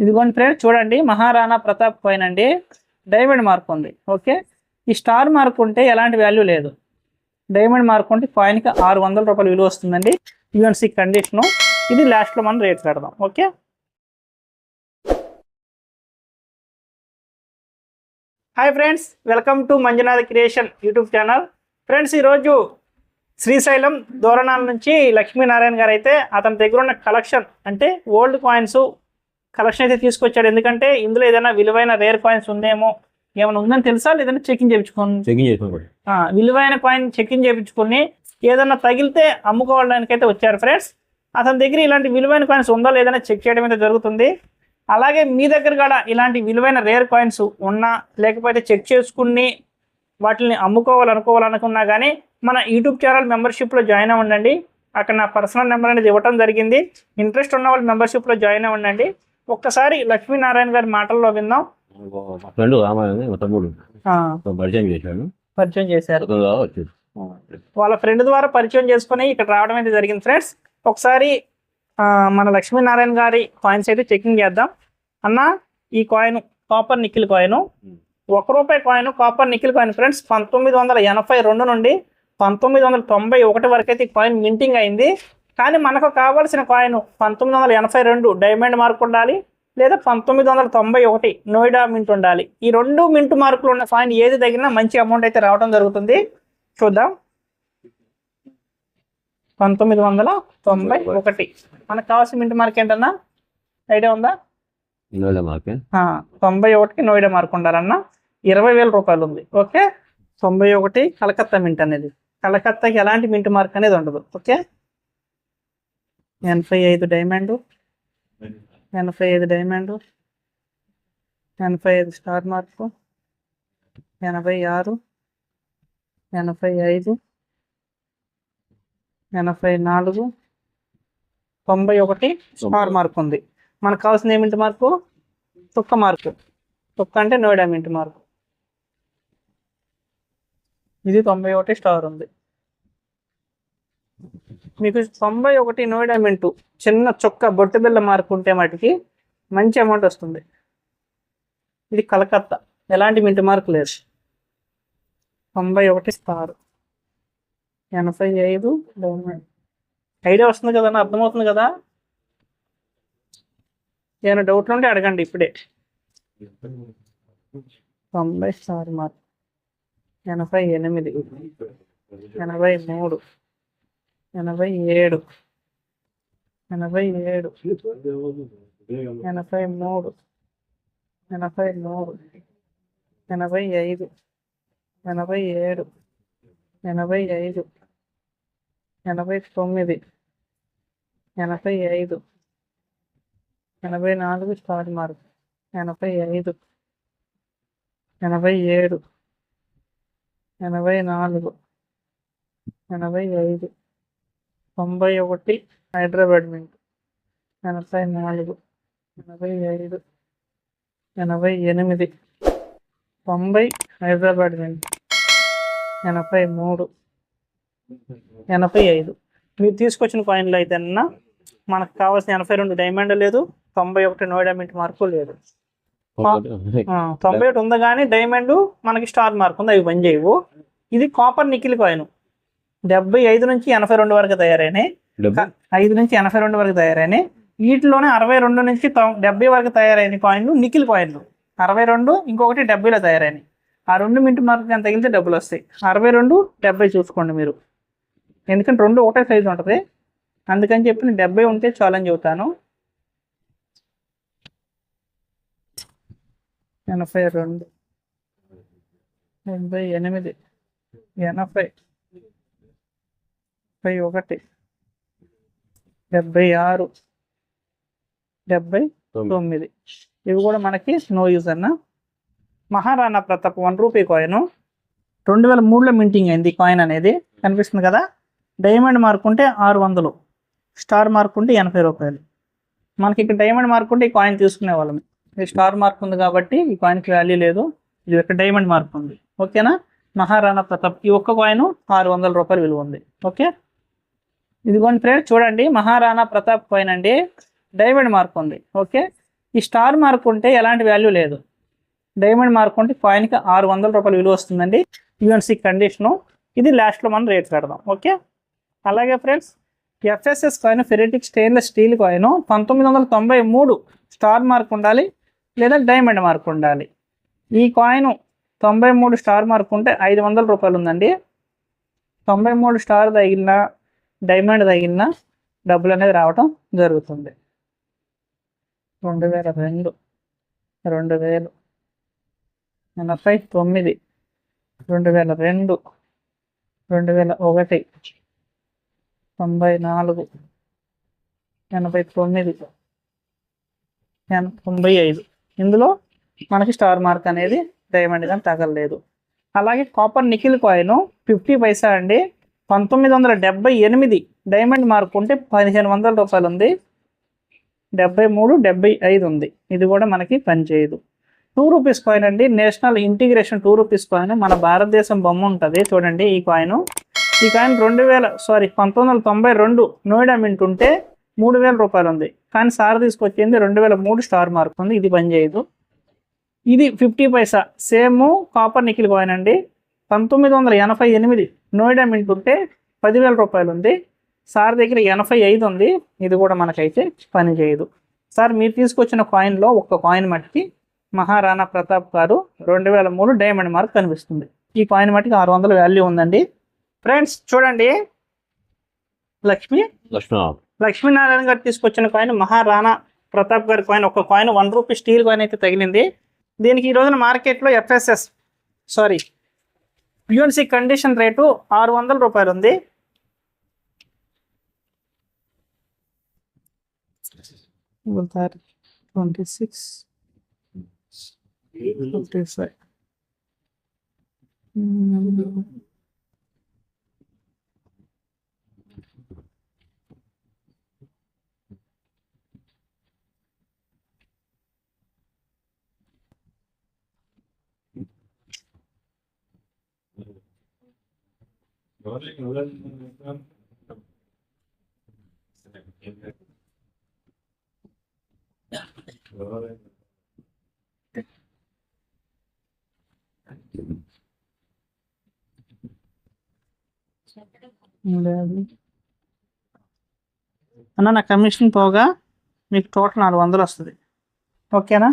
ఇదిగోండి ఫ్రెండ్ చూడండి మహారాణా ప్రతాప్ కాయిన్ అండి డైమండ్ మార్క్ ఉంది ఓకే? ఈ స్టార్ మార్క్ ఉంటే ఎలాంటి వాల్యూ లేదు. డైమండ్ మార్క్ ఉంటే కాయిన్కి ఆరు వందల రూపాయలు విలువ వస్తుందండి యూఎన్సీ కండిషను. ఇది లాస్ట్లో మనం రేట్ పెడదాం okay? Hi friends welcome to Manjunath creation YouTube channel friends ఈరోజు శ్రీశైలం దూరణాల నుంచి లక్ష్మీనారాయణ గారు అయితే అతని దగ్గర ఉన్న కలెక్షన్ అంటే ఓల్డ్ కాయిన్స్ కలెక్షన్ అయితే తీసుకొచ్చాడు. ఎందుకంటే ఇందులో ఏదైనా విలువైన రేర్ కాయిన్స్ ఉందేమో ఏమైనా ఉందని తెలుసా? లేదంటే చెకింగ్ చేయించుకోండి. చెకింగ్ చేసుకోండి విలువైన కాయిన్ చెక్కింగ్ చేయించుకుని ఏదన్నా తగిలితే అమ్ముకోవడానికి అయితే వచ్చారు ఫ్రెండ్స్ అతని దగ్గర ఇలాంటి విలువైన కాయిన్స్ ఉందా లేదని చెక్ చేయడం అయితే జరుగుతుంది. అలాగే మీ దగ్గర కూడా ఇలాంటి విలువైన రేర్ కాయిన్స్ ఉన్నా లేకపోతే చెక్ చేసుకుని వాటిని అమ్ముకోవాలనుకోవాలనుకున్నా కానీ మన యూట్యూబ్ ఛానల్ మెంబర్షిప్లో జాయిన్ అవ్వండి అక్కడ నా పర్సనల్ నెంబర్ అనేది ఇవ్వడం జరిగింది. ఇంట్రెస్ట్ ఉన్న వాళ్ళు మెంబర్షిప్లో జాయిన్ అవ్వండి ఒక్కసారి లక్ష్మీనారాయణ గారి మాటల్లో విందాం. ఫ్రెండ్ రామాయణ తమ్ముడు పరిచయం చేశాడు. పరిచయం చేశారు. వాళ్ళ ఫ్రెండ్ ద్వారా పరిచయం చేసుకుని ఇక్కడ రావడం అయితే జరిగింది ఫ్రెండ్స్. ఒకసారి మన లక్ష్మీనారాయణ గారి కాయిన్స్ అయితే చెకింగ్ చేద్దాం. అన్న ఈ కాయిన్ కాపర్ నిక్కిల్ కాయిన్ ఒక రూపాయి coin copper nickel coin friends పంతొమ్మిది వందల ఎనభై రెండు నుండి పంతొమ్మిది వందల తొంభై ఒకటి వరకు అయితే ఈ కాయిన్ మింటింగ్ అయింది. కానీ మనకు కావాల్సిన కాయిన్ పంతొమ్మిది వందల ఎనభై రెండు డైమండ్ మార్క్ ఉండాలి లేదా పంతొమ్మిది వందల తొంభై ఒకటి నోయిడా మింట్ ఉండాలి. ఈ రెండు మింట్ మార్కులు ఉన్న కాయిన్ ఏది తగినా మంచి అమౌంట్ అయితే రావడం జరుగుతుంది. చూద్దాం. పంతొమ్మిది వందల తొంభై ఒకటి. మనకు కావాల్సిన మింట్ మార్క్ ఏంటన్నా? ఐడియా ఉందా? మాకే ఆ, తొంభై ఒకటికి నోయిడా మార్క్ ఉండాలన్న ఇరవై వేల రూపాయలు ఉంది. ఓకే? తొంభై ఒకటి కలకత్తా మింట్ అనేది. కలకత్తాకి ఎలాంటి మింట్ మార్క్ అనేది ఉండదు. ఓకే? ఎనభై ఐదు డైమండ్. ఎనభై ఐదు డైమండ్. ఎనభై ఐదు స్టార్ మార్కు. ఎనభై ఆరు. ఎనభై ఐదు. ఎనభై నాలుగు. తొంభై ఒకటి స్టార్ మార్క్ ఉంది. మనకు కావాల్సిన ఏమింటి మార్కు? తుక్క మార్కు. తుక్క అంటే నోయిడా మింట్ మార్కు. ఇది తొంభై ఒకటి స్టార్ ఉంది. మీకు తొంభై ఒకటి నోయిడా మింటూ చిన్న చొక్క బొట్టు బిల్ల మార్కు ఉంటే మటుకి మంచి అమౌంట్ వస్తుంది. ఇది కలకత్తా. ఎలాంటి మింటు మార్కు లేదు. తొంభై ఒకటి స్టార్. ఎనభై ఐదు డైమండ్. ఐడియా వస్తుంది కదా అర్థమవుతుంది కదా? ఏమైనా డౌట్లు ఉంటే అడగండి ఇప్పుడే. తొంభై స్టార్ మార్క్. ఎనభై ఎనిమిది. ఎనభై మూడు. ఎనభై ఏడు. ఎనభై ఏడు. ఎనభై మూడు. ఎనభై మూడు. ఎనభై ఐదు. ఎనభై ఏడు. ఎనభై ఐదు. ఎనభై తొమ్మిది. ఎనభై ఐదు. ఎనభై నాలుగు స్టార్ మార్క్. ఎనభై ఐదు. ఎనభై ఏడు. ఎనభై నాలుగు. ఎనభై ఐదు. తొంభై ఒకటి హైదరాబాద్ మింట్. ఎనభై నాలుగు ఎనభై ఐదు ఎనభై ఎనిమిది తొంభై హైదరాబాద్ మింట్. ఎనభై మూడు ఎనభై ఐదు. మీరు తీసుకొచ్చిన కాయిన్లు అయితే అన్న మనకు కావాల్సిన ఎనభై రెండు డైమండ్ లేదు తొంభై ఒకటి నోయిడా మింట్ మార్కు లేదు. తొంభై ఒకటి ఉంది కానీ డైమండ్ మనకి స్టార్ మార్క్ ఉంది అవి పని చేయవు ఇది కాపర్ నికిల్ కాయిన్ డెబ్బై ఐదు నుంచి ఎనభై రెండు వరకు తయారైనాయి. ఐదు నుంచి ఎనభై రెండు వరకు తయారైనాయి. వీటిలోనే అరవై రెండు నుంచి డెబ్బై వరకు తయారైన కాయిన్లు నికిల్ కాయిన్లు. అరవై రెండు ఇంకొకటి డెబ్బైలో తయారైనాయి. ఆ రెండు మింట్ మార్క్ ఎంత తగిలితే డబ్బులు వస్తాయి. అరవై రెండు డెబ్బై చూసుకోండి మీరు. ఎందుకంటే రెండు ఒకటే సైజు ఉంటుంది. అందుకని చెప్పి నేను డెబ్బై ఉంటే చాలని చెబుతాను. ఎనభై రెండు. ఎనభై ఎనిమిది. ఎనభై. డెబ్బై ఒకటి. డెబ్బై ఆరు. డెబ్బై తొమ్మిది. ఇవి కూడా మనకి నో యూజ్ అన్న Maharana Pratap one rupee coin రెండు వేల మూడులో మింటింగ్ అయింది కాయిన్ అనేది. కనిపిస్తుంది కదా? డైమండ్ మార్క్ ఉంటే ఆరు వందలు స్టార్ మార్క్ ఉంటే ఎనభై రూపాయలు. మనకి ఇక్కడ డైమండ్ మార్క్ ఉంటే ఈ కాయిన్ తీసుకునే వాళ్ళం. ఇది స్టార్ మార్క్ ఉంది కాబట్టి ఈ కాయిన్కి వాల్యూ లేదు. ఇది ఒక డైమండ్ మార్క్ ఉంది. ఓకేనా మహారాణా ప్రతాప్ ఈ ఒక్క కాయిన్ ఆరు వందల రూపాయలు విలువ ఉంది. ఓకే ఇదిగోండి ఫ్రెండ్స్ చూడండి మహారాణా ప్రతాప్ కాయిన్ అండి డైమండ్ మార్క్ ఉంది. ఓకే? ఈ స్టార్ మార్క్ ఉంటే ఎలాంటి వాల్యూ లేదు. డైమండ్ మార్క్ ఉంటే కాయిన్కి ఆరు వందల రూపాయలు విలువ వస్తుందండి. యూఎన్సీ కండిషను ఇది లాస్ట్లో మనం రేట్ పెడదాం. ఓకే? అలాగే friends FSS coin ferritic stainless steel coin పంతొమ్మిది వందల తొంభై మూడు స్టార్ మార్క్ ఉండాలి లేదా డైమండ్ మార్క్ ఉండాలి. ఈ కాయిన్ తొంభై మూడు స్టార్ మార్క్ ఉంటే ఐదు వందల రూపాయలు ఉందండి. తొంభై మూడు స్టార్ తగిలిన డైమండ్ తగిలిన డబ్బులు అనేది రావటం జరుగుతుంది. రెండు వేల రెండు రెండు వేలు ఎనభై తొమ్మిది రెండు వేల రెండు రెండు వేల ఒకటి తొంభై నాలుగు ఎనభై తొమ్మిది తొంభై ఐదు. ఇందులో మనకి స్టార్ మార్క్ అనేది డైమండ్ కానీ తగలలేదు. అలాగే copper nickel coin fifty paisa అండి. పంతొమ్మిది వందల డెబ్బై ఎనిమిది డైమండ్ మార్క్ ఉంటే పదిహేను వందల రూపాయలు ఉంది. డెబ్బై మూడు డెబ్బై ఐదు ఉంది. ఇది కూడా మనకి పనిచేయదు. టూ రూపీస్ కాయిన్ అండి. National integration two rupees coin మన భారతదేశం బొమ్మ ఉంటుంది. చూడండి ఈ కాయిన్. ఈ కాయిన్ రెండు వేల సారీ పంతొమ్మిది వందల తొంభై రెండు నోయిడా మింట్ ఉంటే మూడు వేల రూపాయలు ఉంది. కానీ సార్ తీసుకొచ్చింది రెండు వేల మూడు స్టార్ మార్క్ ఉంది. ఇది పనిచేయదు. ఇది fifty paisa. Same copper nickel coin అండి. పంతొమ్మిది వందల ఎనభై ఎనిమిది నోయిడా మింట్ ఉంటే పదివేల రూపాయలు ఉంది. సార్ దగ్గర ఎనభై ఐదు ఉంది. ఇది కూడా మనకైతే పని చేయదు. సార్ మీరు తీసుకొచ్చిన కాయిన్లో ఒక్క కాయిన్ మట్టికి మహారాణా ప్రతాప్ గారు రెండు వేల మూడు డైమండ్ మార్క్ కనిపిస్తుంది. ఈ కాయిన్ మట్టికి ఆరు వందల వాల్యూ ఉందండి. ఫ్రెండ్స్ చూడండి. లక్ష్మి. లక్ష్మీనారాయణ గారు తీసుకొచ్చిన కాయిన్ మహారాణా ప్రతాప్ గారి కాయిన్ ఒక coin one rupee steel coin అయితే తగిలింది. దీనికి ఈ రోజున మార్కెట్లో FSS sorry UNC condition rate ఆరు వందల రూపాయలు ఉంది. ట్వంటీ సిక్స్ ట్వంటీ ఫైవ్ అన్న నా కమిషన్ పోగా మీకు టోటల్ నాలుగు వందలు వస్తుంది. ఓకేనా?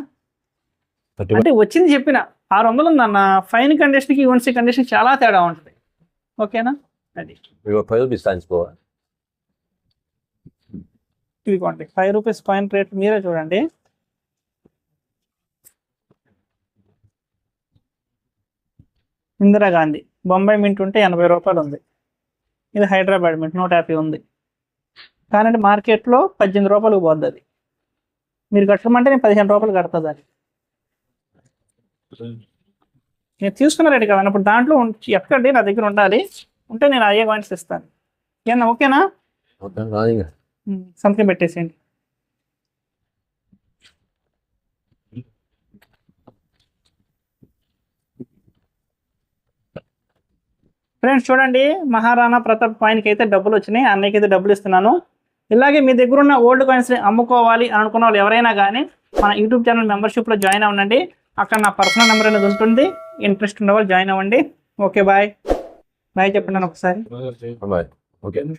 అంటే వచ్చింది చెప్పిన. ఆరు వందలు ఉందన్న. ఫైన్ కండిషన్కి యూఎన్సీ కండిషన్ చాలా తేడా ఉంటుంది. ఓకేనా? అది ఫైవ్ రూపీస్ సైన్స్ పోవా ఇదిగోండి ఫైవ్ రూపీస్ కాయిన్ రేట్ మీరే చూడండి ఇందిరాగాంధీ బొంబాయి మింట్ ఉంటే ఎనభై రూపాయలు ఉంది. ఇది హైదరాబాద్ మింట్ నూట యాభై ఉంది. కానీ మార్కెట్లో పద్దెనిమిది రూపాయలకు పోద్ది అది. మీరు కట్టమంటే నేను పదిహేను రూపాయలు కడతా అది నేను తీసుకున్న రేటు కదా ఇప్పుడు దాంట్లో ఉం- ఎక్కండి నా దగ్గర ఉండాలి. ఉంటే నేను అయ్యే కాయిన్స్ ఇస్తాను ఏమన్నా ఓకేనా? సంతకం పెట్టేసేయండి. ఫ్రెండ్స్ చూడండి మహారాణా ప్రతాప్ కాయిన్కి అయితే డబ్బులు వచ్చినాయి. అన్నయ్యకి అయితే డబ్బులు ఇస్తున్నాను. ఇలాగే మీ దగ్గర ఉన్న ఓల్డ్ కాయిన్స్ని అమ్ముకోవాలి అని అనుకున్న వాళ్ళు ఎవరైనా కానీ మన యూట్యూబ్ ఛానల్ మెంబర్షిప్లో జాయిన్ అవ్వండి. అక్కడ నా పర్సనల్ నెంబర్ అనేది ఉంటుంది. ఇంట్రెస్ట్ ఉన్న వాళ్ళు జాయిన్ అవ్వండి. ఓకే బాయ్ బాయ్ చెప్పండి ఒకసారి. Bye okay